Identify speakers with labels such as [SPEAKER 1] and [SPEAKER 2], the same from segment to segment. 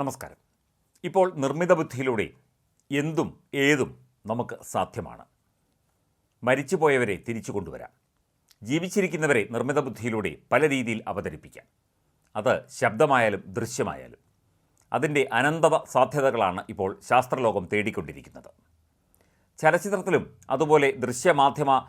[SPEAKER 1] നമസ്കാരം. ഇപ്പോൾ നിർമ്മിത ബുദ്ധിയിലൂടെ എന്തും ഏതും നമുക്ക് സാധ്യമാണ്. മരിച്ചുപോയവരെ തിരിച്ചു കൊണ്ടുവരാം. ജീവിച്ചിരിക്കുന്നവരെ നിർമ്മിത ബുദ്ധിയിലൂടെ പല രീതിയിൽ അവതരിപ്പിക്കാം. അത് ശബ്ദമായാലും ദൃശ്യമായാലും. അതിന്റെ അനന്തവ സാധ്യതകളാണ് ഇപ്പോൾ ശാസ്ത്രലോകം തേടിക്കൊണ്ടിരിക്കുന്നത്. ചലച്ചിത്രത്തിലും അതുപോലെ ദൃശ്യമാധ്യമ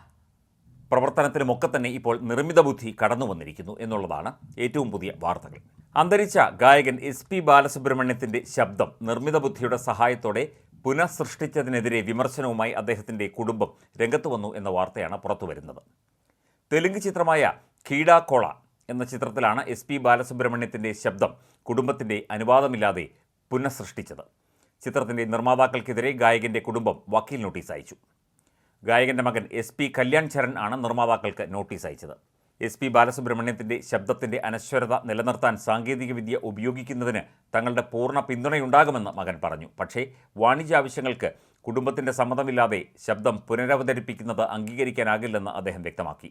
[SPEAKER 1] പ്രവർത്തനത്തിലുമൊക്കെ തന്നെ ഇപ്പോൾ നിർമ്മിത ബുദ്ധി കടന്നു വന്നിരിക്കുന്നു എന്നുള്ളതാണ് ഏറ്റവും പുതിയ വാർത്തകൾ. അന്തരിച്ച ഗായകൻ എസ് പി ബാലസുബ്രഹ്മണ്യത്തിന്റെ ശബ്ദം നിർമ്മിത ബുദ്ധിയുടെ സഹായത്തോടെ പുനഃസൃഷ്ടിച്ചതിനെതിരെ വിമർശനവുമായി അദ്ദേഹത്തിന്റെ കുടുംബം രംഗത്ത് വന്നു എന്ന വാർത്തയാണ് പുറത്തുവരുന്നത്. തെലുങ്ക് ചിത്രമായ കീടാക്കോള എന്ന ചിത്രത്തിലാണ് എസ് പി ബാലസുബ്രഹ്മണ്യത്തിന്റെ ശബ്ദം കുടുംബത്തിന്റെ അനുവാദമില്ലാതെ പുനഃസൃഷ്ടിച്ചത്. ചിത്രത്തിന്റെ നിർമ്മാതാക്കൾക്കെതിരെ ഗായകന്റെ കുടുംബം വക്കീൽ നോട്ടീസ് അയച്ചു. ഗായകന്റെ മകൻ എസ് പി കല്യാൺ ചരൺ ആണ് നിർമ്മാതാക്കൾക്ക് നോട്ടീസ് അയച്ചത്. എസ് പി ബാലസുബ്രഹ്മണ്യത്തിന്റെ ശബ്ദത്തിന്റെ അനശ്വരത നിലനിർത്താൻ സാങ്കേതികവിദ്യ ഉപയോഗിക്കുന്നതിന് തങ്ങളുടെ പൂർണ പിന്തുണയുണ്ടാകുമെന്ന് മകൻ പറഞ്ഞു. പക്ഷേ വാണിജ്യ ആവശ്യങ്ങൾക്ക് കുടുംബത്തിന്റെ സമ്മതമില്ലാതെ ശബ്ദം പുനരവതരിപ്പിക്കുന്നത് അംഗീകരിക്കാനാകില്ലെന്ന് അദ്ദേഹം വ്യക്തമാക്കി.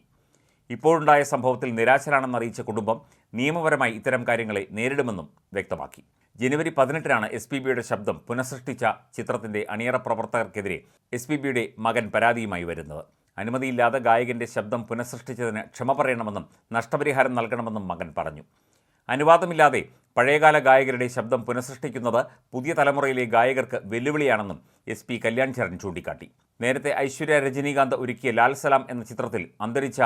[SPEAKER 1] ഇപ്പോഴുണ്ടായ സംഭവത്തിൽ നിരാശരാണെന്ന് അറിയിച്ച കുടുംബം നിയമപരമായി ഇത്തരം കാര്യങ്ങളെ നേരിടുമെന്നും വ്യക്തമാക്കി. ജനുവരി പതിനെട്ടിനാണ് എസ് പി ബിയുടെ ശബ്ദം പുനഃസൃഷ്ടിച്ച ചിത്രത്തിന്റെ അണിയറ പ്രവർത്തകർക്കെതിരെ എസ് പി ബിയുടെ മകൻ പരാതിയുമായി വരുന്നത്. അനുമതിയില്ലാതെ ഗായകന്റെ ശബ്ദം പുനഃസൃഷ്ടിച്ചതിന് ക്ഷമ പറയണമെന്നും നഷ്ടപരിഹാരം നൽകണമെന്നും മകൻ പറഞ്ഞു. അനുവാദമില്ലാതെ പഴയകാല ഗായകരുടെ ശബ്ദം പുനഃസൃഷ്ടിക്കുന്നത് പുതിയ തലമുറയിലെ ഗായകർക്ക് വെല്ലുവിളിയാണെന്നും എസ് പി കല്യാൺ ചരൺ ചൂണ്ടിക്കാട്ടി. നേരത്തെ ഐശ്വര്യ രജനീകാന്ത് ഒരുക്കിയ ലാൽ സലാം എന്ന ചിത്രത്തിൽ അന്തരിച്ച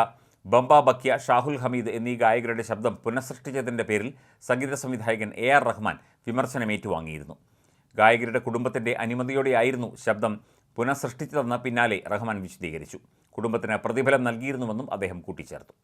[SPEAKER 1] ബംബ ബക്കിയ ഷാഹുൽ ഹമീദ് എന്നീ ഗായകരുടെ ശബ്ദം പുനഃസൃഷ്ടിച്ചതിന്റെ പേരിൽ സംഗീത സംവിധായകൻ എ ആർ റഹ്മാൻ വിമർശനം ഏറ്റുവാങ്ങിയിരുന്നു ഗായകരുടെ കുടുംബത്തിന്റെ അനുമതിയോടെയായിരുന്നു ശബ്ദം പുനഃസൃഷ്ടിച്ചതെന്ന് പിന്നാലെ റഹ്മാൻ വിശദീകരിച്ചു. കുടുംബത്തിന് പ്രതിഫലം നൽകിയിരുന്നുവെന്നും അദ്ദേഹം കൂട്ടിച്ചേർത്തു